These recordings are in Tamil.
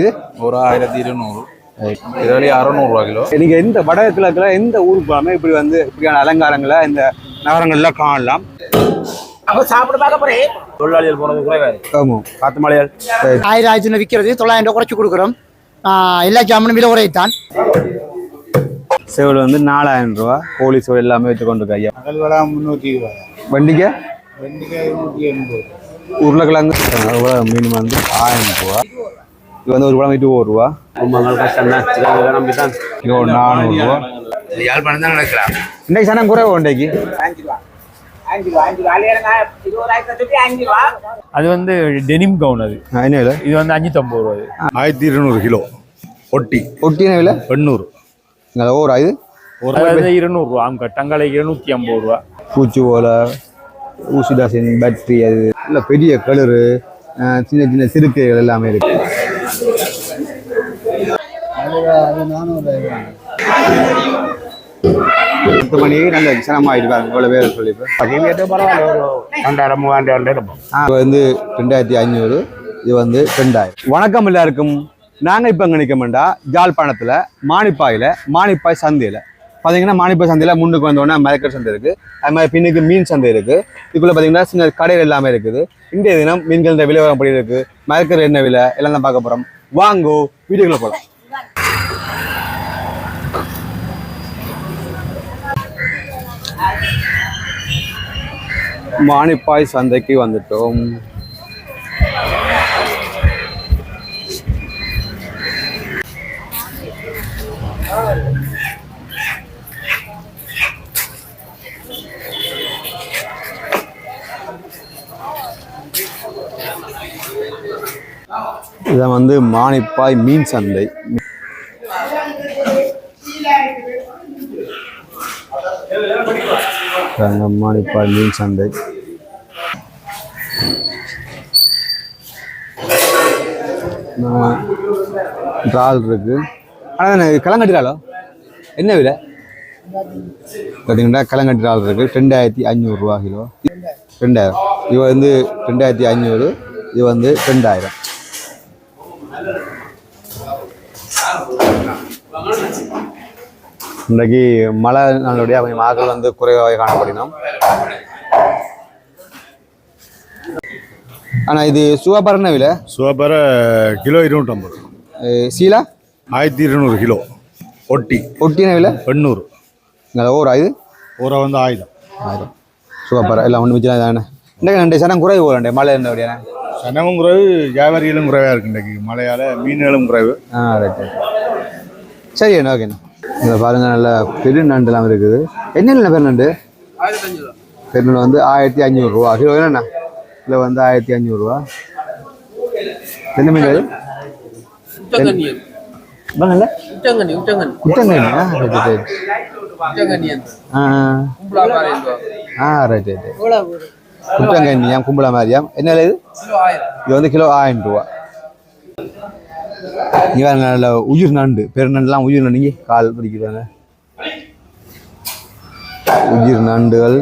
இது? ஒரு ஆயிரத்தி இருநூறு. இதுவரை அறநூறுவா கிலோ. நீங்க எந்த வடகிழக்குல எந்த ஊருக்கு போகாம இப்படி வந்து இப்படியான அலங்காரங்களை இந்த நகரங்கள்ல காணலாம். தொழிலாளிகள் போனது குறைவா இருக்கு ஆமாம் காத்து மலையாள் ஆயிரம் ஆயிரத்தி விற்கிறது தொள்ளாயிரம் ரூபாய் குறைச்சி கொடுக்குறோம். எல்லா ஜாமனும் விலை குறைத்தான் செவல் வந்து நாலாயிரம் ரூபா கோழி செவல் எல்லாமே வச்சு கொண்டு ஐயா. அகல்வடா முந்நூற்றி இருபது. வண்டிக்க? வெண்டிக்காய் நூற்றி எண்பது. உருளைக்கிழங்கு? மீன் வந்து ஆயிரம் ரூபா. இது வந்து ஒரு பழம் விட்டு ஒரு ரூபா. கிலோ நானூறுரூவா யாழ்ப்பாணம் தான் நடக்கலாம் இன்னைக்கு சனம் குறைவு இன்றைக்கு அது வந்து டெனிம் கவுன் அது. என்ன விலை? இது வந்து அஞ்சூத்தம்பது ரூபா இது. ஆயிரத்தி இருநூறு கிலோ. ஒட்டி. ஒட்டின விலை? எண்ணூறு. ஒரு இது? வந்து இருநூறுவா அவங்க டங்காலை இருநூத்தி ஐம்பது ரூபா. பூச்சி ஓலை ஊசிதாசின் பேட்டரி அது இல்லை பெரிய கலரு சின்ன சின்ன சிறுக்கைகள் எல்லாமே இருக்கு. பத்து மணிக்கு நல்ல சிரமமாயிட்டு பாருங்க இவ்வளோ பேர் சொல்லிப்பேன் பரவாயில்ல ஒரு ரெண்டாயிரம் மூவாயிரம் இது வந்து ரெண்டாயிரத்தி ஐநூறு இது வந்து ரெண்டாயிரம் வணக்கம் எல்லாருக்கும் நாங்கள் இப்போ எங்கே நிற்கமெண்டா ஜாழ்ப்பாணத்தில் மானிப்பாயில் மானிப்பாய் சந்தையில் பார்த்தீங்கன்னா மானிப்பாய் சந்தையில் முன்னுக்கு வந்தோடனே மரக்கர் சந்தை இருக்குது அது மாதிரி பின்னுக்கு மீன் சந்தை இருக்குது இதுக்குள்ளே பார்த்தீங்கன்னா சின்ன கடைகள் எல்லாமே இருக்குது இன்றைய தினம் மீன்கள் இந்த விலை எப்படி இருக்குது மரக்கர் என்ன விலை எல்லாம் தான் பார்க்க போகிறோம் வாங்கோ வீடியோக்குள்ளே போகலாம் மானிப்பாய் சந்தைக்கு வந்துட்டோம். இதை வந்து மானிப்பாய் மீன் சந்தை. இதாங்க மானிப்பாய் மீன் சந்தை. இறால் இருக்கு. ஆனால் கலங்கட்டி என்ன விலை? பார்த்தீங்கன்னா கலங்கட்டி இறால் இருக்கு. ரெண்டாயிரத்தி ஐநூறுரூவா கிலோ. ரெண்டாயிரம். இது வந்து ரெண்டாயிரத்தி ஐநூறு. இது வந்து ரெண்டாயிரம். இன்றைக்கு மழை நாளுடைய கொஞ்சம் ஆக்கள் வந்து குறைவாக காணப்படினோம் ஆனால் இது சுகாபரண விலை? சுவப்பர கிலோ இருநூற்றம்பது. சீலா? ஆயிரத்தி இருநூறு கிலோ. ஒட்டி. ஒட்டின விலை? எண்ணூறு. ஓர் இது? ஊரை வந்து ஆயுதம் ஆயிரம். சுகாபர எல்லாம் ஒன்று மிச்சம் தானே இன்றைக்கு ரெண்டு சனம் குறைவு போகலண்டே மழை என்ன அப்படியான சனமும் குறைவு வியாபாரிகளும் குறைவாக இருக்கு இன்றைக்கு மழையால். மீன்களும் குறைவு. ஆ ரைட் சரி ஓகேண்ணா இதில் பாருங்கள் நல்ல பெரிய நண்டுலாம் இருக்குது. என்னென்ன பெரு நண்டு? பெருநண்டு வந்து ஆயிரத்தி அஞ்சூறுரூவா கிலோ என்னண்ணா கிலோ வந்து ஆயிரத்தி அஞ்சூறுரூவா என்ன மீன் அது? கும்பலா மாதிரியாம். என்ன இது? இது வந்து கிலோ ஆயிரம் ரூபா. இவன் நல்ல உயிர் நண்டு. பெருநண்டுலாம் உயிர் நண்டு. கால் பிடிக்கிறாங்க உயிர் நண்டுகள்.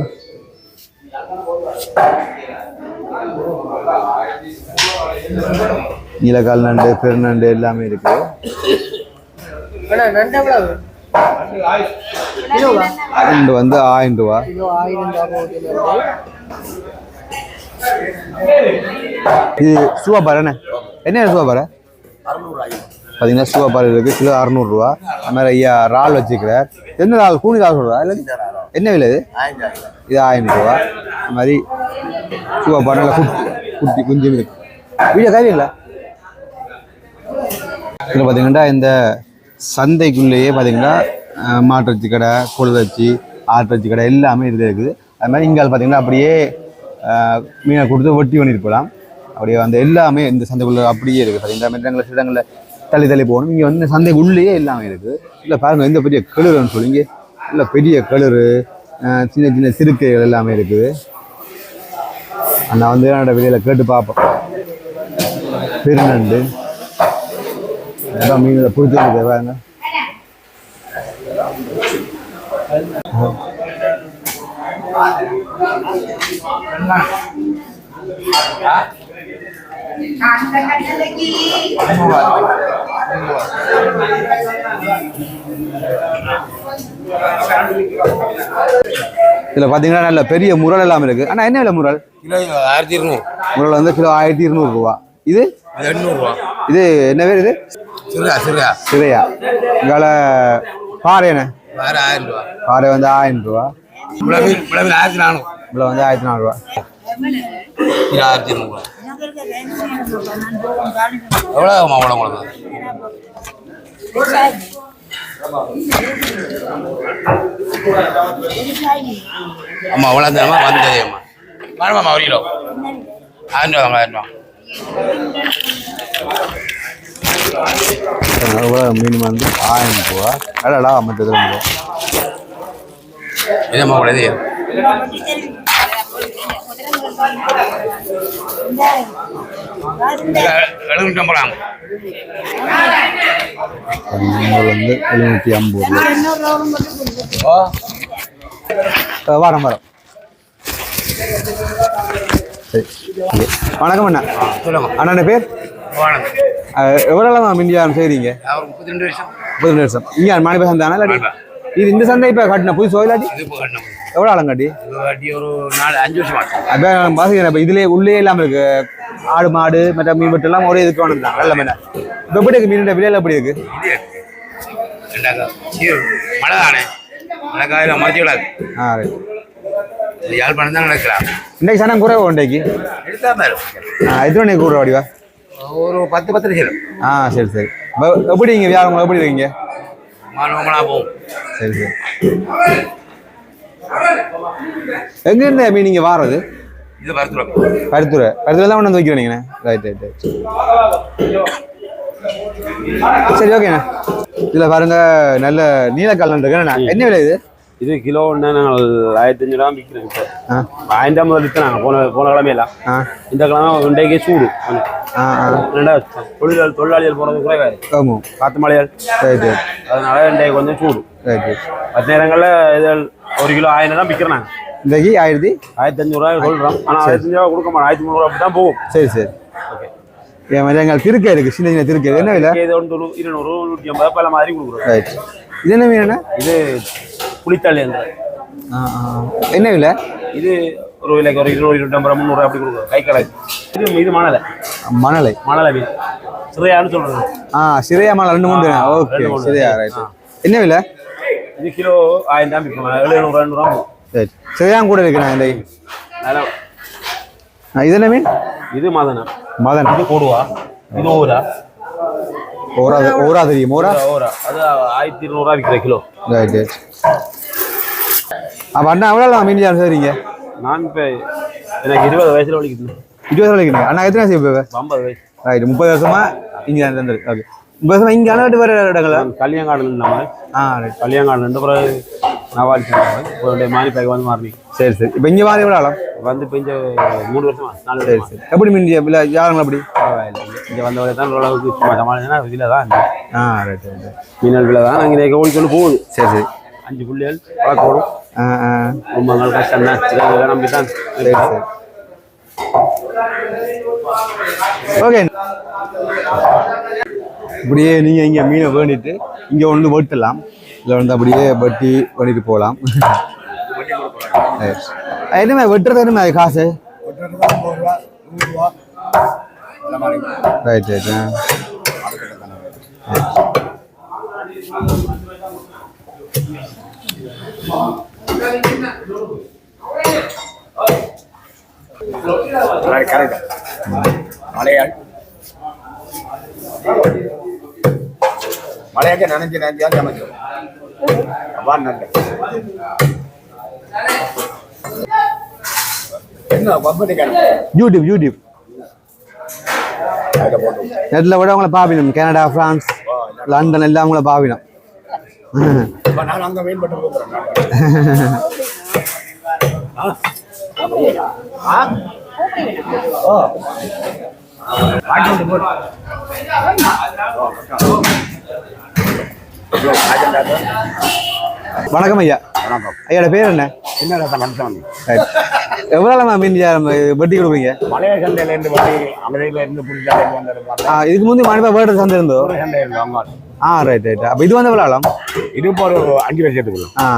நீலக்கால் நண்டு பெருநண்டு எல்லாமே இருக்கு. நண்டு வந்து ஆயிரம் ரூபா. இது சுவா பாரு என்ன சுவா பாரு பார்த்தீங்கன்னா சுவாபார் இருக்கு கிலோ அறநூறுரூவா அது மாதிரி ஐயா இறால் வச்சுக்கிறார் என்ன இறால் கூனி இறால் சொல்கிறா இல்லை என்ன விலை இது? இது ஆயிரம் ரூபா அது மாதிரி சுவாபார் நல்லா குட்டி குட்டி குஞ்சு இருக்கு. வீடியோ தேவையில்லை இதில் பார்த்தீங்கன்னா இந்த சந்தைக்குள்ளேயே பார்த்தீங்கன்னா மாட்டுறச்சி கடை குளிர்ச்சி ஆட்டிறைச்சி கடை எல்லாமே இதில் இருக்குது. அது மாதிரி இங்கே பார்த்தீங்கன்னா அப்படியே மீனை கொடுத்து ஒட்டி பண்ணிட்டு போகலாம். அப்படியே அந்த எல்லாமே இந்த சந்தைக்குள்ளே அப்படியே இருக்குது. பார்த்தீங்கன்னா இந்த இடங்களில் சில இடங்களில் தள்ளி தள்ளி போகணும். இங்கே வந்து இந்த சந்தைக்குள்ளேயே எல்லாமே இருக்குது. இல்லை பாருங்கள் எந்த பெரிய கிளறுன்னு சொல்லிங்க இல்லை பெரிய கிளறு சின்ன சின்ன சிறுக்கைகள் எல்லாமே இருக்குது. நான் வந்து என்னோட வெளியில் கேட்டு பார்ப்போம். பெருநண்டு அதான் மீன்களை பிடிச்சிருக்கு பாருங்க. இதில் பார்த்தீங்கன்னா நல்ல பெரிய முரல் எல்லாம் இருக்குது. ஆனால் என்ன விலை முரல்? கிலோ ஆயிரத்தி இருநூறு. முரல் வந்து கிலோ ஆயிரத்தி இருநூறுவா இது? எண்ணூறுரூவா இது என்ன பேர் இது? சிறுகா சிறுகா. சிறையா இங்கால பாறை என்ன? வேறு ஆயிரம் ரூபா. பாறை வந்து ஆயிரம் ரூபா. ஆயிரத்தி நானூறு. இவ்வளோ வந்து ஆயிரத்தி நானூறுவா ஆயிரத்தி இருநூறுவா எவ்வளோ ஆகுமா அவ்வளோ உங்களுக்கு அம்மா தாம்மா வந்ததே அம்மா. வேணுமாம்மா ஒரு கிலோ. ஆயிரம் ரூபா ஆயிரம் ரூபா மீன் வந்து ஆயிரம் ரூபா. அடடா மற்ற இதம்மா அவ்வளோ இது வந்து எழுநூற்றி ஐம்பது வாரம் வாரம். வணக்கம் அண்ணா சொல்லுங்க அண்ணா பேர் எவ்வளோ மின்ஜாரம் செய்கிறீங்க முப்பத்தி ரெண்டு வருஷம். முப்பது வருஷம். இங்கே இல்லாட்டி மாணிப்பா. இது இந்த சந்தை இப்போ கட்டின? இப்போ கட்டணும் எவ்வளோ ஆளும் கட்டி? இது வாட்டி ஒரு நாலு அஞ்சு வருஷம் பாசிக்கிறேன் இப்போ இதுலேயே உள்ளே இல்லாமல் இருக்கு. ஆடு மாடு மற்ற மீன் மட்டும் எல்லாம் ஒரே இதுக்கு வேணும் நல்ல மீன். இப்போ எப்படி இருக்கு மீனோட விலையில எப்படி இருக்கு? மழை தானே மழை காயில மறைச்சி விடாது. ஆ ரைட் யாழ்ப்பாணம் தான் நடக்கலாம் இன்னைக்கு சனம் குறைவு இன்றைக்கு எடுத்தா பாரு எத்தனை மணிக்கு கூட வடிவா ஒரு பத்து பத்து ஆ சரி சரி. எப்படி இங்கே வியாபாரம் எப்படி இருக்கீங்க? மாணவங்களா போகும் சரி சரி எங்க இருந்த இங்கே வாரது இது பருத்துருவா பருத்துறை பருத்துறை தான் ஒன்று வந்து வைக்கிறேன் நீங்கண்ணே ரைட் ரைட் ரைட் சரி ஓகேண்ணே இதில் பாருங்க நல்ல நீலக்கல்லன் இருக்குண்ணா என்ன விலை இது இது கிலோ ஒன்று நாங்கள் ஆயிரத்தி அஞ்சு ரூபா விற்கிறோம் இப்போ. ஆயிரம் முதல் விற்கிறாங்க போன போன கிழமையில. இந்த கிழமை இன்றைக்கே சூடு. தொழிலாளர் தொழிலாளிகள் போகிறது குறைவாரு ஆமாம். காற்று மழையால். ரைட் ரைட் அதனால இன்றைக்கு கொஞ்சம் சூடு. மற்ற நேரங்களில் இது ஒரு கிலோ ஆயிரம் தான் விற்கிறோம் நாங்கள் இன்றைக்கு ஆயிரத்தி? ஆயிரத்தி அஞ்சூறுரூவா சொல்கிறோம் ஆனால் ஆயிரத்தி அஞ்சு ரூபா கொடுக்க மாட்டோம். ஆயிரத்தி முந்நூறுவா அப்படி தான் போகும். சரி சரி. ஓகே. எங்கள் திருக்கை இருக்குது சின்ன சின்ன திருக்கை. என்ன விலை? இது ஒன்று இருநூறு நூற்றி ஐம்பது பல மாதிரி கொடுக்குறோம். ரைட் இது என்ன மீன் இது புளித்தள்ளி அந்த என்ன விலை? இது ஒரு விலைக்கு ஒரு இருநூறு இருநூற்றம்பது முந்நூறு அப்படி கொடுக்குறோம். கை கடை இது இது மணலை. மணலை. மணலை மீன் சிறையான்னு சொல்கிறது ஆ சிறையா மணல் ரெண்டு மூணு ஓகே. சிறையா ரைட். என்ன விலை? இது கிலோ ஆயிரம் தான் விற்கணும் எழுநூறு ரெண்டு ரூபா ரைட் சிறையா கூட இருக்கிறேன் ஆ, இது என்ன மீன்? இது மதனா. மதன். இது கொடுவா. இது ஓரா ஓரா ஓரா தெரியும். ஓரா? ஓரா அது ஆயிரத்தி இருநூறுவா விற்கிற கிலோ. ரைட் ரைட் அப்போ அண்ணா எவ்வளோ மீன் ஜாம் சரிங்க நான் இப்போ எனக்கு இருபது வயசுல வலிக்குது இருபது வரைக்கும் அண்ணா எத்தனை வயசு இப்போ ஐம்பது வயசு. ரைட் முப்பது வருஷமா இங்கே தந்துரு ஓகே முப்பது வருஷமா இங்கே அனுப்பிட்டு வர இடங்களா? கல்யாங்காடு நம்ம ஆ ரைட் கல்யாங்காடு ரெண்டு பிறகு நவாலி ஒரு மாறி பேக் வந்து மாறி. சரி சரி. இப்போ இங்கே வாரி எவ்வளோ ஆளம் வந்து இப்போ இந்த மூணு வருஷமா நாலு சரி வருஷமா. சரி. எப்படி மீன் இல்லை யாருங்களா அப்படி? பரவாயில்லை. இங்கே வந்தவரை தான் ஓரளவுக்கு சும்மா சமாளிச்சுன்னா இதில் தான் ஆ ரைட் ரைட். மீனல் தான் நாங்கள் இதை ஓடிக்கொண்டு போகுது. சரி சரி. அஞ்சு புள்ளிகள் வளர்க்க வரும் ரொம்ப நாள் கஷ்டம் தான். நம்பி தான் சரி சரி. ஓகே. இப்படியே நீங்கள் இங்கே மீனை வேண்டிட்டு இங்கே ஒன்று வெட்டலாம். இல்லை வந்து அப்படியே வெட்டி பண்ணிட்டு போகலாம். என்னமே வெட்டுறது என்னமே அது காசு? ரைட் ரைட் ஆ மலையாள் மலையாக்க நினைஞ்சு நினைஞ்சா சமைச்சோம் அதான் நல்ல என்ன பப்படி கணக்கு யூடியூப் யூடியூப் அதில் போட்டு நெட்டில் விட அவங்கள பாவினம் கனடா ஃப்ரான்ஸ் லண்டன் எல்லாம் அவங்கள பாவினம் வணக்கம் ஐயா. வணக்கம். ஐயாட பேர் என்ன? என்ன ரசம் மனுஷன் ரைட் எவ்வளோ மீன் வெட்டி கொடுப்பீங்க பழைய சந்தையில இருந்து வண்டி அமெரிக்கில இருந்து புதுசா வந்திருப்பாங்க ஆ, இதுக்கு முந்தைய மணிப்பா வேறு சந்தை இருந்தோ சந்தை இருந்து அவங்க ஆ ரைட் ரைட் அப்போ இது வந்து எவ்வளோ இது இப்போ ஒரு அஞ்சு வருஷத்துக்குள்ள ஆ.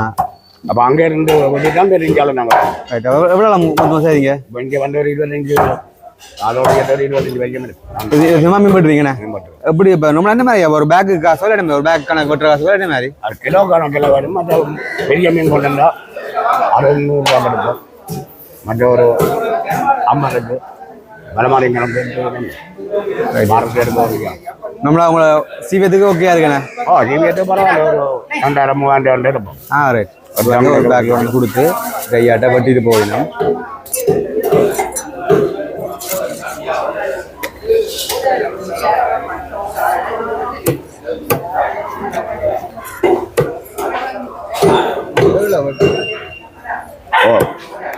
அப்ப அங்க இருந்து வெட்டி தான் தெரிஞ்சாலும் நாங்க. ரைட் எவ்வளோ மொத்தமாக சரிங்க இப்ப இங்க வந்து ஒரு இருபத்தஞ்சு அதோட ஒரு இருபத்தஞ்சு வரைக்கும் இது சும்மா மீன் வெட்டுறீங்கண்ணே மேம்பட்டு. எப்படி இப்போ நம்ம என்ன மாதிரி ஒரு பேக்கு காசு என்ன? ஒரு பேக் கணக்கு வெட்டுற காசு என்ன மாதிரி? அது கிலோ கணக்கில் வரும் மற்ற பெரிய மீன் கொண்டு வந்தா அறுபது நூறுரூவா கிடைக்கும் மற்ற ஒரு ஐம்பதுக்கு வடமாடி கிழங்கு மரத்து எடுத்து நம்மள உங்களை சீவியத்துக்கு ஓகே இருக்கண்ணே ஓ ஜிவியத்து பரவாயில்ல ஒரு ரெண்டாயிரம் மூவாயிரம் எடுப்போம் ஆ ரைட் ஒரு பேக் ஒன்று கொடுத்து கையாட்ட வெட்டிட்டு போயிடணும் ஓ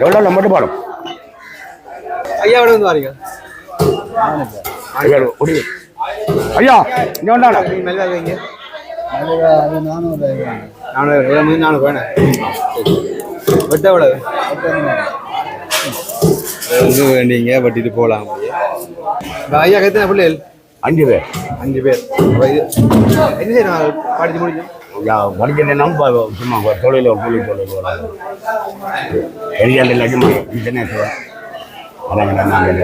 எவ்வளோ மட்டும் போடும் ஐயா விட வந்து வாரீங்க ஐயா இங்கே வந்தாடா மெல்ல வைங்க நானூறு மீன் நானூறு வேணேன் வெட்ட எவ்வளவு வேண்டிங்க வெட்டிட்டு போகலாம் ஐயா எத்தனை பிள்ளைகள் அஞ்சு பேர் அஞ்சு பேர் என்ன செய்யணும் படிச்சு முடிஞ்சோம் படிக்கணும் சும்மா தொழில் ஒரு கூலி தொழில் எரியாண்டு லட்சம் இன்டர்நெட் அதான் நாங்கள்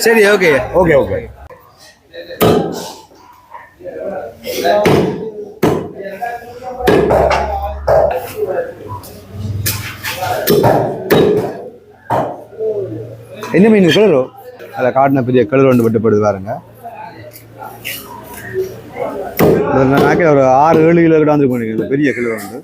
சரி ஓகே ஓகே ஓகே என்ன மீன் கிளறோ அதில் காட்டின பெரிய கிளறு ஒன்று வெட்டப்படுது பாருங்க. ஒரு நாக்கில் ஒரு ஆறு ஏழு கிலோ கிட்ட வந்து பெரிய கிளறு வந்து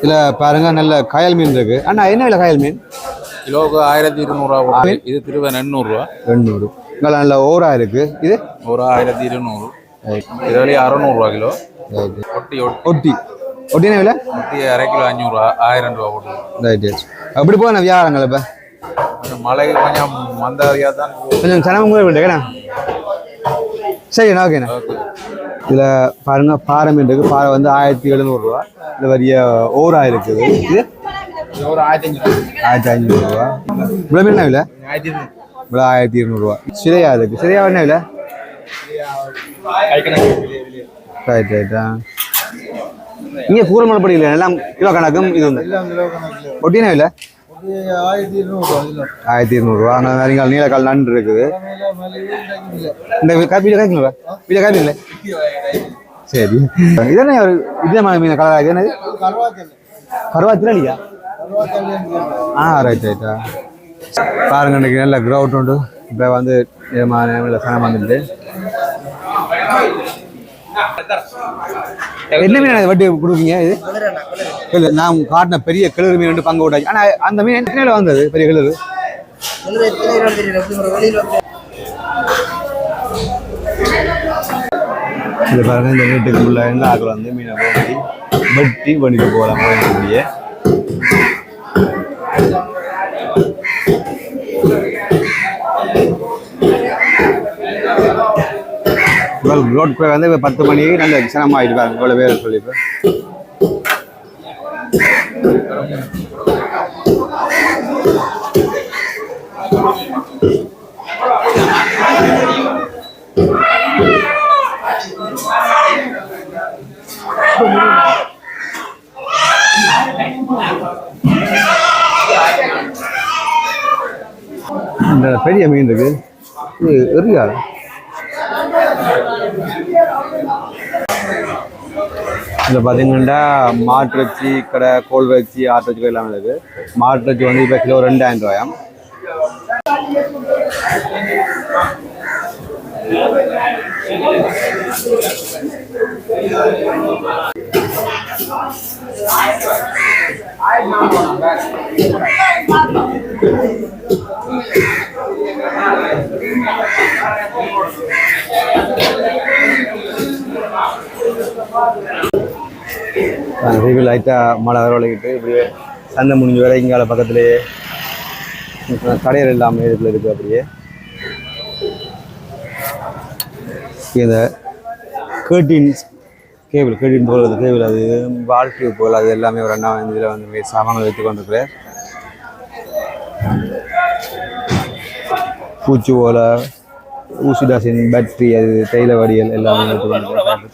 இதில் பாருங்க நல்ல காயல் மீன் இருக்கு. அண்ணா என்ன விலை காயல் மீன்? கிலோவுக்கு ஆயிரத்தி இருநூறுவா இது திருவன் எண்ணூறுரூவா எண்ணூறு. இங்கே நல்ல ஓரா இருக்கு. இது? ஒரு ஆயிரத்தி இருநூறு. இதுவரை அறநூறுவா கிலோ. ஒட்டி. ஒட்டி. ஒட்டி ஒட்டி என்ன விலை? ஒட்டி அரை கிலோ அஞ்சூறுவா ஆயிரம் ரூபா போட்டு. ரைட்டு அப்படி போன வியாபாரங்கள் இப்போ மழைக்கு கொஞ்சம் மந்தாதியாக தான். கொஞ்சம் சனமும் கூட விட்டுக்கண்ணா சரிண்ணா ஓகேண்ணா. ஓகே. இதில் பாருங்க பாறை மீன் இருக்கு. பாறை வந்து ஆயிரத்தி எழுநூறுவா. இது வரிய ஓரா இருக்குது இது? ஒரு ஆயிரத்தி அஞ்சூறு ஆயிரத்தி ஐநூறுரூவா இவ்வளோ மீன் விலை? இவ்வளோ ஆயிரத்தி இருநூறுவா. சிலையா இருக்கு சிலையா என்ன விலை? ரைட் ரைட்டா இங்கே கூறமலை படிக்கல எல்லாம் கிலோ கணக்கும் இது வந்து. ஒட்டினா விலை? ஆயிரத்தி இருநூறுவா நிறைய நீலக்கால் நண்டு இருக்குது. இந்த காப்பீல காய்க்கல வீடியோ காப்பீங்களே சரி. இது என்ன ஒரு வித்தியமான மீன் கலரா? இது என்னது? கருவாத்தில இல்லையா? ஆ ரைட் ரைட்டா பாருங்க இன்னைக்கு நல்ல கிரவுட் உண்டு. இப்போ வந்து சனம் வந்துட்டு என்ன மீன் வட்டி கொடுப்பீங்க இது? இல்ல நான் காட்டின பெரிய கிளறு மீன் வந்து பங்கு விட்டாச்சு. ஆனா அந்த மீன் என்ன வந்தது பெரிய கிளறு இது பாருங்க இந்த வீட்டுக்கு உள்ள இருந்து ஆக்கள் வந்து மீனை போட்டி வெட்டி பண்ணிட்டு போகலாம் போகக்கூடிய ரோட் போய் வந்து பத்து மணிக்கு நல்ல சிரமமாயிட்டு பாருங்க இவ்வளோ பேர் சொல்லி இந்த பெரிய மீன் இருக்கு. இது எரியாது இதில் பார்த்தீங்கன்னா மாட்டு வச்சு கடை கோல் வச்சு ஆட்டு வச்சு எல்லாமே இருக்குது மாட்டு வச்சு வந்து இப்போ கிலோ ரெண்டாயிரம் ரூபாயாம் Thank you. ரீவில் லைட்டாக மழை வரவழைக்கிட்டு இப்படியே சந்தை முடிஞ்ச வரை இங்கால பக்கத்துலேயே கடையர் இல்லாமல் இதுக்குள்ள இருக்குது அப்படியே. இந்த கேர்டின் கேபிள் கேர்டின் போகிறது கேபிள் அது வாழ்க்கை போல் அது எல்லாமே ஒரு அண்ணா இதில் வந்து சாமான்கள் வைத்து கொண்டிருக்கிறார். பூச்சி ஓலை ஊசிடாசின் பேட்டரி அது தைல வடியல் எல்லாமே வைத்து கொண்டிருக்கிறார்.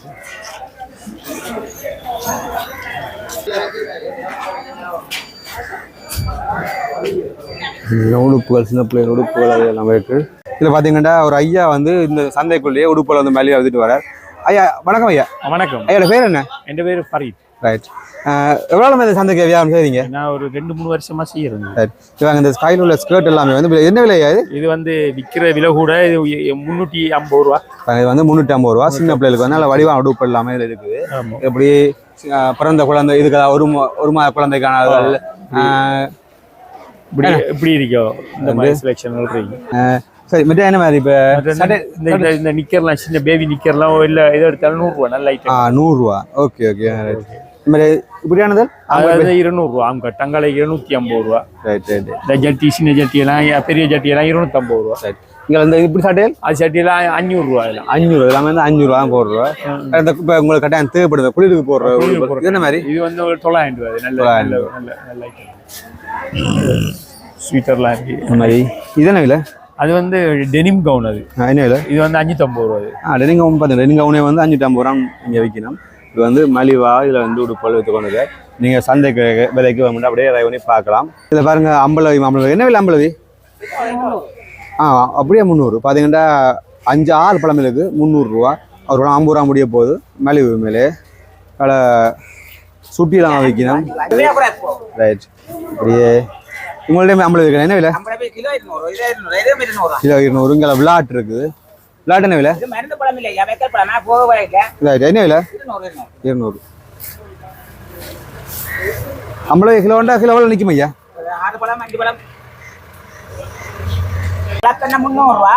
உடுப்புகள் சின்ன பிள்ளைங்க உடுப்புகள் அது எல்லாம் இருக்கு. இதில் பார்த்தீங்கன்னா ஒரு ஐயா வந்து இந்த சந்தைக்குள்ளேயே உடுப்புகள் வந்து மேலேயே வந்துட்டு வரார். ஐயா வணக்கம் ஐயா. வணக்கம். ஐயோட பேர் என்ன? என் பேர் ஃபரீத். ரைட் எவ்வளோ இந்த சந்தைக்கு வியாபாரம் செய்றீங்க? நான் ஒரு ரெண்டு மூணு வருஷமா செய்யறேன் ரைட் இவங்க இந்த ஸ்கைல உள்ள ஸ்கர்ட் எல்லாமே வந்து என்ன விலையா இது? இது வந்து விற்கிற விலை கூட இது முந்நூற்றி ஐம்பது ரூபா. இது வந்து முந்நூற்றி ஐம்பது ரூபா. சின்ன பிள்ளைகளுக்கு வந்து நல்ல வடிவான உடுப்பு எல்லாமே இதில் இருக்குது. எப்படி பிறந்த குழந்தை இதுக்கு ஒரு ஒரு மாத குழந்தைக்கான இப்படி இப்படி இருக்கோ? இந்த மாதிரி செலெக்ஷன் இருக்கு சரி மற்ற என்ன மாதிரி இப்போ சட்டை இந்த இந்த இந்த நிக்கர்லாம் சின்ன பேபி நிக்கர்லாம் இல்ல இதை எடுத்தாலும் நூறுரூவா நல்ல ஆ ஐட்டம் நூறுரூவா ஓகே ஓகே இந்த மாதிரி இப்படியானது? அது வந்து இருநூறுவா அவங்க டங்கால இருநூத்தி ஐம்பது ரூபா. ரைட் ரைட் இந்த ஜட்டி சின்ன ஜட்டி எல்லாம் பெரிய ஜட்டி எல்லாம் இருநூத்தி ஐம்பது ரூபா. ரைட் இங்கே வந்து இப்படி சட்டையில் அது சட்டி எல்லாம் அஞ்சூறு ரூபா எல்லாம் அஞ்சூறு எல்லாமே வந்து அஞ்சூறுவா போடுறோம் இந்த இப்போ உங்களுக்கு கட்டாயம் தேவைப்படுது குளிருக்கு போடுற என்ன மாதிரி? இது வந்து தொள்ளாயிரம் ரூபா நல்ல நல்ல நல்ல ஸ்வீட்டர்லாம் இருக்கு இந்த மாதிரி இது என்ன விலை? அது வந்து டெனிம் கவுன் அது. என்ன விலை? இது வந்து அஞ்சூத்தி ஐம்பது ரூபா இது ஆ டெனிங் கவுன் பார்த்தீங்க டெனிங் கவுனே வந்து அஞ்சூற்றி ஐம்பது ரூபா இங்கே விற்கணும். இது வந்து மலிவா இதில் வந்து உடுப்பல் வைத்து கொண்டு நீங்கள் சந்தைக்கு விலைக்கு வந்து அப்படியே அதை பண்ணி பார்க்கலாம். இதில் பாருங்க அம்பளவி மாம்பழம் என்ன விலை அம்பளவி? ஆ அப்படியே முந்நூறு. பார்த்தீங்கன்னா அஞ்சு ஆறு பழம் இருக்குது முந்நூறுரூவா ஒரு ஐம்பது ரூபா முடிய போகுது. மலிவு மேலே அதில் சுட்டிலாம் வைக்கணும் ரைட் அப்படியே உங்கள்ட்ட ஐம்பது வைக்கணும் என்ன விலை கிலோ இருநூறு இங்கே விளாட் இருக்குது விளாட் என்ன விலை ரைட் என்ன விலை இருநூறு ஐம்பது கிலோண்டா கிலோவில் நிற்கும் ஐயா ஆறு பழம் அஞ்சு பழம் விளக்கெண்ணெய் முந்நூறுரூவா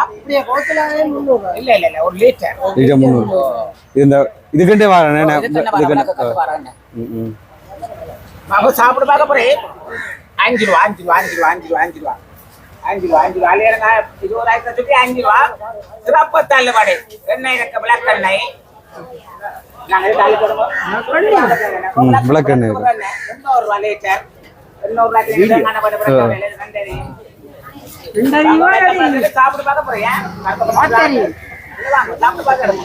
இல்ல இல்ல இல்ல ஒரு லிட்டர் இது முந்நூறு இந்த இதுக்கிட்டே வரேன் அவங்க சாப்பிட பார்க்க போறேன் அஞ்சு ரூபா அஞ்சு ரூபா அஞ்சு ரூபா அஞ்சு ரூபா அஞ்சு ரூபா அஞ்சு ரூபா அஞ்சு ரூபா இல்லையா இருபதாயிரத்தி சுற்றி அஞ்சு ரூபா சிறப்பு தள்ளுபாடு எண்ணெய் இருக்க விளக்கெண்ணெய் நாங்கள் தள்ளி போடுவோம் ம், விளக்கெண்ணெய் இருக்கு. எண்ணூறு ரூபா லிட்டர் எண்ணூறு ரூபாய்க்கு நன்றி சாப்பிட்டு பார்க்க போறியா? சாப்பிட்டு பார்க்கறோம்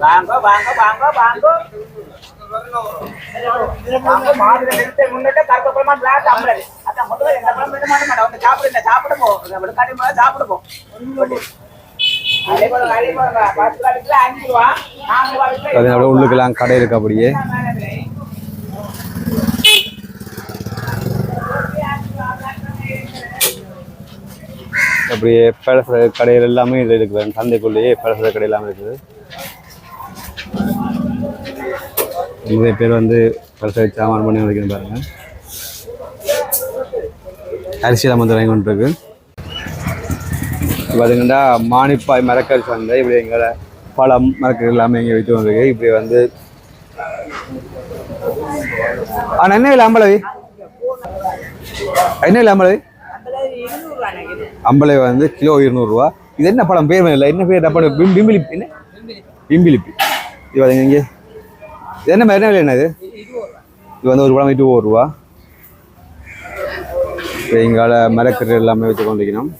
வாங்க வாங்க வாங்க வாங்க வாங்க மாடுல நிறுத்த முன்னிட்டு கருக்கப்புறமா பிளாட் அம்பளது அதான் முதல்ல எந்த பழம் விட மாட்ட மாட்டோம் வந்து சாப்பிடுங்க சாப்பிடுங்க விழுக்காட்டி மேல சாப்பிடுவோம் அதே போல அதே போல பத்து ரூபா வித்துல அஞ்சு ரூபா நாலு ரூபா வித்துல அது அப்படியே உள்ளுக்கெல்லாம் கடை இருக்கு அப்படியே அப்படியே பழச கடைகள் எல்லாமே இது இருக்குது. சந்தைக்குள்ளேயே பழச கடை எல்லாமே இருக்குது. நிறைய பேர் வந்து பழச சாமான் பண்ணி வைக்கணும் பாருங்க. அரிசியெல்லாம் வந்து வாங்கி கொண்டிருக்கு. பார்த்தீங்கன்னா மானிப்பாய் மரக்கறி சந்தை இப்படி எங்களை பழம் மரக்கறி எல்லாமே இங்கே விற்று வந்திருக்கு இப்படி வந்து ஆனால் என்ன இல்லை அம்பளவி? என்ன இல்லை அம்பளவி? அம்பளவி வந்து கிலோ இருநூறுவா. இது என்ன பழம்? பேர் இல்லை என்ன பேர்? பிம் பிம்பிலிப்பி. என்ன? பிம்பிலிப்பி. இது பாருங்க இங்கே. இது என்ன விலை என்ன இது? இது வந்து ஒரு பழம் விட்டு ஒரு ரூபா எங்கால மரக்கறி எல்லாமே வச்சு கொண்டிருக்கணும்.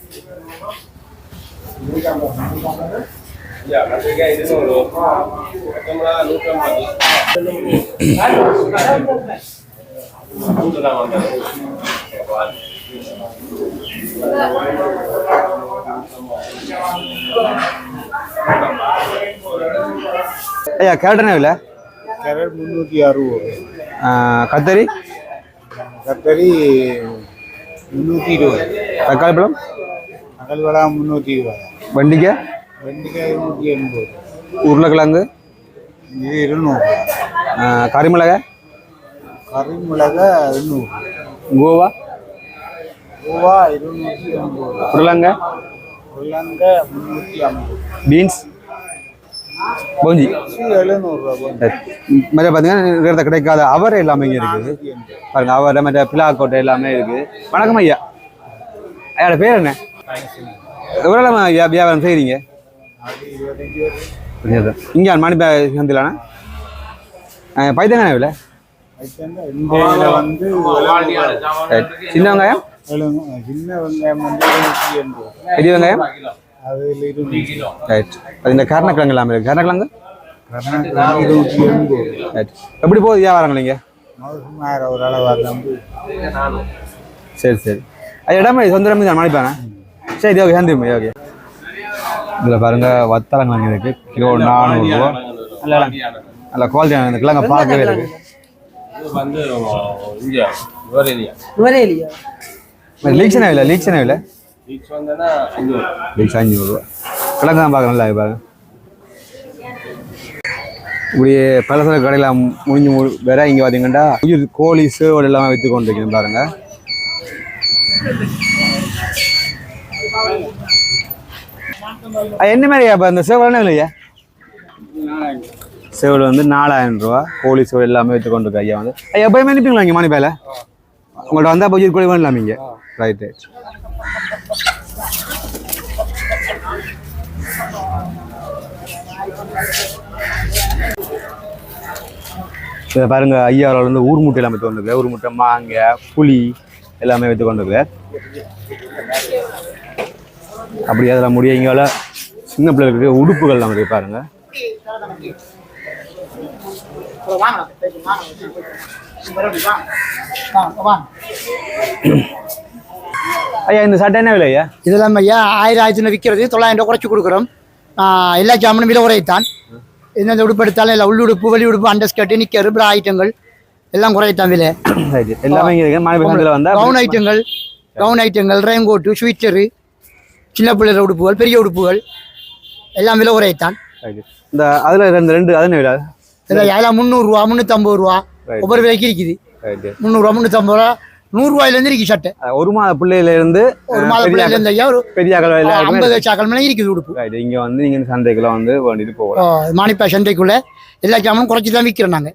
ஐயா கேரட் என்ன விலை கேரட் முந்நூற்றி அறுபது. கத்தரி? கத்தரி முந்நூற்றி இருபது. தக்காளி பழம்? அகல் வடா முந்நூற்றி இருபது. வெண்டிக்காய்? வெண்டைக்காய் நூற்றி எண்பது. உருளைக்கிழங்கு? இது இருநூறு. கறிமிளகாய்? கறிமிளகா இருநூறு. கோவா? ரூபா இருநூற்றி எண்பது உருளைங்காய் உருளங்க முந்நூற்றி ஐம்பது. பீன்ஸ்? போஞ்சி. எழுநூறுவா மற்ற பார்த்தீங்கன்னா நேரத்தை கிடைக்காத அவரை எல்லாமே இங்கே இருக்குது. பாருங்க அவரை மற்ற பிலாக்கோட்டை எல்லாமே இருக்குது வணக்கம் ஐயா. ஐயாட பேர் என்ன? எவ்வளோ ஐயா வியாபாரம் செய்கிறீங்க இங்கே மணி சந்திலாண்ணா பைத்தங்கான விலை சின்ன வெங்காயம் பெரிய வெங்காயம்? ரைட் அது இந்த கருணக்கிழங்கு எல்லாமே இருக்குது கருணக்கிழங்கு? ரைட் எப்படி போகுது வியாபாரங்கள் நீங்கள் சரி சரி. அது இடமே சொந்த இடமே தான் மணிப்பாங்க சரி ஓகே சந்தி ஓகே இதில் பாருங்க வத்தலங்கிழங்கு இருக்கு. கிலோ நானூறுரூவா நல்ல நல்ல குவாலிட்டியான இந்த கிழங்க பார்க்கவே இருக்கு. லீக்ஸ் என்ன இல்லை லீக்ஸ் என்ன இல்லை. பீச் வந்தேன்னா அஞ்சூறு லீக்ஸ் அஞ்சூறுரூவா கிழங்கு தான் பார்க்க நல்லா பாருங்க. இப்படி பலசர கடையில் முடிஞ்சு மு வேற இங்கே பார்த்தீங்கன்னா உயிர் கோழி சேவல் எல்லாமே விற்று கொண்டு இருக்கணும் பாருங்க என்ன மாதிரி அப்போ இந்த சேவல் என்ன இல்லையா சேவல் வந்து நாலாயிரம் ரூபா கோழி சேவல் எல்லாமே விற்று கொண்டு இருக்கு ஐயா வந்து. ஐயா எப்பயுமே நிற்பீங்களா இங்கே மணிப்பேல? உங்கள்ட்ட வந்தால் உயிர் கோழி வேணலாம் இங்கே. ரைட் ரைட் இதை பாருங்க ஐயா வந்து ஊர் முட்டை எல்லாமே கொண்டு ஊர் முட்டை மாங்காய் புளி எல்லாமே வித்து கொண்டு அப்படி அதில் முடிய இங்கே சின்ன பிள்ளைகளுக்கு உடுப்புகள் எல்லாம் இருக்கு பாருங்க. ஐயா இந்த சட்டை என்ன விலை ஐயா இதெல்லாம் ஐயா ஆயிரம் ஆயிரத்தி விற்கிறது. தொள்ளாயிரம் ரூபா குறைச்சி கொடுக்குறோம். எல்லா ஜாமனும் விலை குறைத்தான் எந்தெந்த உடுப்பு எடுத்தாலும் எல்லாம் உள்ளுடுப்பு வெளி உடுப்பு அண்டர் ஸ்கர்ட் நிக்கர் பிற ஐட்டங்கள் எல்லாம் குறைத்தான் விலை. எல்லாமே கவுன் ஐட்டங்கள் கவுன் ஐட்டங்கள் ரெயின்கோட்டு ஸ்வீட்டரு சின்ன பிள்ளைகள் உடுப்புகள் பெரிய உடுப்புகள் எல்லாம் விலை ரைட் இந்த அதில் ரெண்டு ரெண்டு அது என்ன விலை? இதில் எல்லாம் முந்நூறுரூவா முந்நூற்றம்பது ரூபா. ஒவ்வொரு விலைக்கு இருக்குது. முந்நூறுரூவா முந்நூற்றம்பது ரூபா நூறுரூவாயிலேருந்து இருக்கு சட்டை. ஒரு மாத பிள்ளையில இருந்து ஒரு மாத பிள்ளையிலேருந்து ஐயா ஒரு பெரிய ஐம்பது சாக்கல் மேலே இருக்குது உடுப்பு. இங்க வந்து நீங்க இந்த சந்தைக்குள்ள வந்து வேண்டிட்டு போகலாம். மாணிப்பா சந்தைக்குள்ள எல்லா ஜாமனும் குறைச்சி தான் விற்கிறோம் நாங்கள்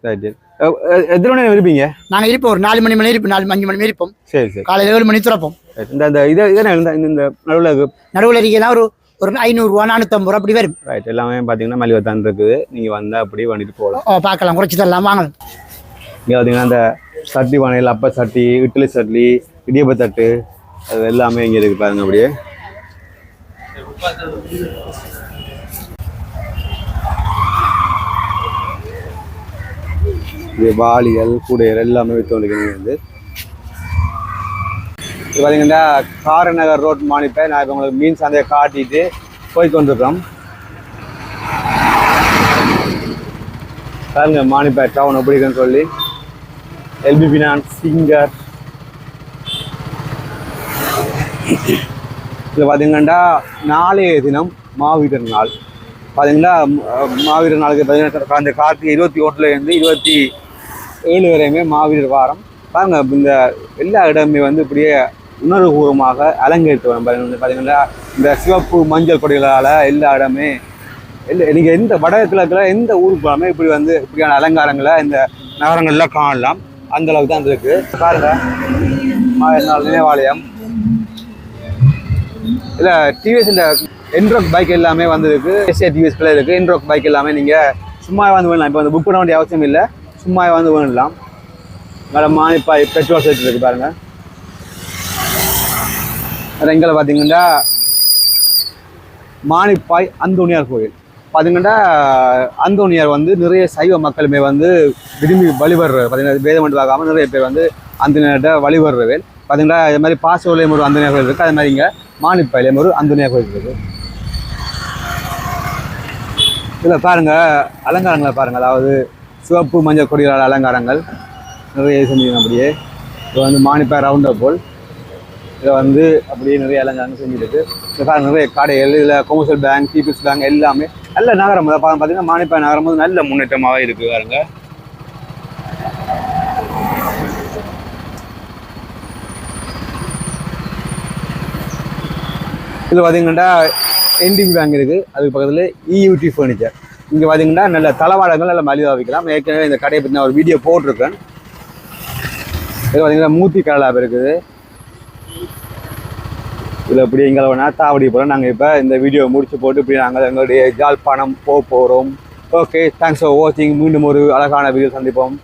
எத்தனை மணி இருப்பீங்க? நாங்கள் இருப்போம் ஒரு நாலு மணி மணி இருப்போம் நாலு அஞ்சு மணி மணி இருப்போம். சரி சரி. காலையில் ஏழு மணி திறப்போம். இந்த இந்த இதை இதை இந்த நடுவில் நடுவில் இருக்கீங்கன்னா ஒரு ஒரு ஐநூறுரூவா நானூற்றம்பது ரூபா அப்படி வரும். ரைட் எல்லாமே பார்த்தீங்கன்னா மலிவத்தான் இருக்குது. நீங்கள் வந்தால் அப்படியே வண்டிட்டு போகலாம். பார்க்கலாம் குறைச்சி தரலாம் வாங்கலாம். இங்கே பார்த்தீங்கன்னா அந்த சட்டி பானையில் அப்ப சட்டி இட்லி சட்லி இடியப்ப தட்டு அது எல்லாமே இங்கே இருக்குது பாருங்க அப்படியே. வாளிகள் கூடைகள் எல்லாமே விற்று வந்து இது பார்த்தீங்கன்னா காரநகர் ரோட் மானிப்பை நான் இப்போ உங்களுக்கு மீன் சந்தையை காட்டிட்டு போய் கொண்டிருக்கோம் பாருங்க மானிப்பை டவுன் எப்படி இருக்குன்னு சொல்லி. எல்பி ஃபினான்ஸ் சிங்கர் இதில் பார்த்தீங்கன்னா நாளைய தினம் மாவீரர் நாள். பார்த்தீங்கன்னா மாவீரர் நாளுக்கு பார்த்தீங்கன்னா அந்த கார்த்திகை இருபத்தி ஒன்றுலேருந்து இருபத்தி ஏழு வரையுமே மாவீரர் வாரம். பாருங்க இந்த எல்லா இடமே வந்து இப்படியே உணர்வுபூர்வமாக அலங்கரித்து வரும். பார்த்தீங்கன்னா இந்த சிவப்பு மஞ்சள் கொடிகளால் எல்லா இடமே இல்லை நீங்கள் எந்த வடகிழக்கில் இருக்கிற எந்த ஊருக்கு போகாமல் இப்படி வந்து இப்படியான அலங்காரங்களை இந்த நகரங்கள்லாம் காணலாம். அந்த அளவுக்கு தான் இருக்கு. பாருங்க. நாள் நினைவாலயம் இல்ல டிவிஎஸ் இந்த என்ரோக் பைக் எல்லாமே வந்திருக்கு. எஸ்ஏ டிவிஎஸ்ல இருக்கு. என்ரோக் பைக் எல்லாமே நீங்க சும்மா வந்து வேணலாம் இப்போ வந்து புக் பண்ண வேண்டிய அவசியம் இல்லை. சும்மா வந்து வேணலாம் மேலே மானிப்பாய் பெட்ரோல் சேர்த்து இருக்கு பாருங்க. வேற எங்களை பார்த்தீங்கன்னா மானிப்பாய் அந்தோனியார் கோயில் பார்த்தீங்கன்னா அந்தோனியார் வந்து நிறைய சைவ மக்களுமே வந்து விரும்பி வழிபடுற பார்த்தீங்கன்னா வேதம் மட்டும் பார்க்காம நிறைய பேர் வந்து அந்தனியார்கிட்ட வழிபடுறது பார்த்தீங்கன்னா இது மாதிரி பாசோலையும் ஒரு அந்தனியார் கோயில் இருக்குது அது மாதிரி இங்கே மானிப்பாயிலையும் ஒரு அந்தனியார் கோயில் இருக்குது இதில் பாருங்கள் அலங்காரங்களை பாருங்கள் அதாவது சிவப்பு மஞ்சள் கொடிகளால் அலங்காரங்கள். நிறைய செஞ்சுக்கணும் அப்படியே. இது வந்து மானிப்பாய் ரவுண்டர் போல் இதில் வந்து அப்படியே நிறைய அலங்காரங்கள் செஞ்சுருக்கு. இதில் பாருங்கள் நிறைய கடைகள் இதில் கொமர்ஷியல் பேங்க் பீப்புள்ஸ் பேங்க் எல்லாமே நல்ல நகரம். பார்த்தீங்கன்னா மானிப்பாய் நகரம் வந்து நல்ல முன்னேற்றமாக இருக்குது பாருங்க. இது பார்த்தீங்கன்னா என்டிபி பேங்க் இருக்குது அதுக்கு பக்கத்தில் இயூடி ஃபர்னிச்சர் இங்கே பார்த்தீங்கன்னா நல்ல தளவாடங்கள் நல்ல மலிவாக வைக்கலாம். ஏற்கனவே இந்த கடையை பற்றி நான் ஒரு வீடியோ போட்டிருக்கேன். இது பார்த்தீங்கன்னா மூத்தி கலாப் இருக்குது. இதில் இப்படி எங்களை வேணா தாவடி போகிறோம் நாங்கள் இப்போ இந்த வீடியோ முடிச்சு போட்டு இப்படி நாங்கள் எங்களுடைய ஜாழ்ப்பாணம் போக போகிறோம் ஓகே தேங்க்ஸ் ஃபார் வாட்சிங் மீண்டும் ஒரு அழகான வீடியோ சந்திப்போம்.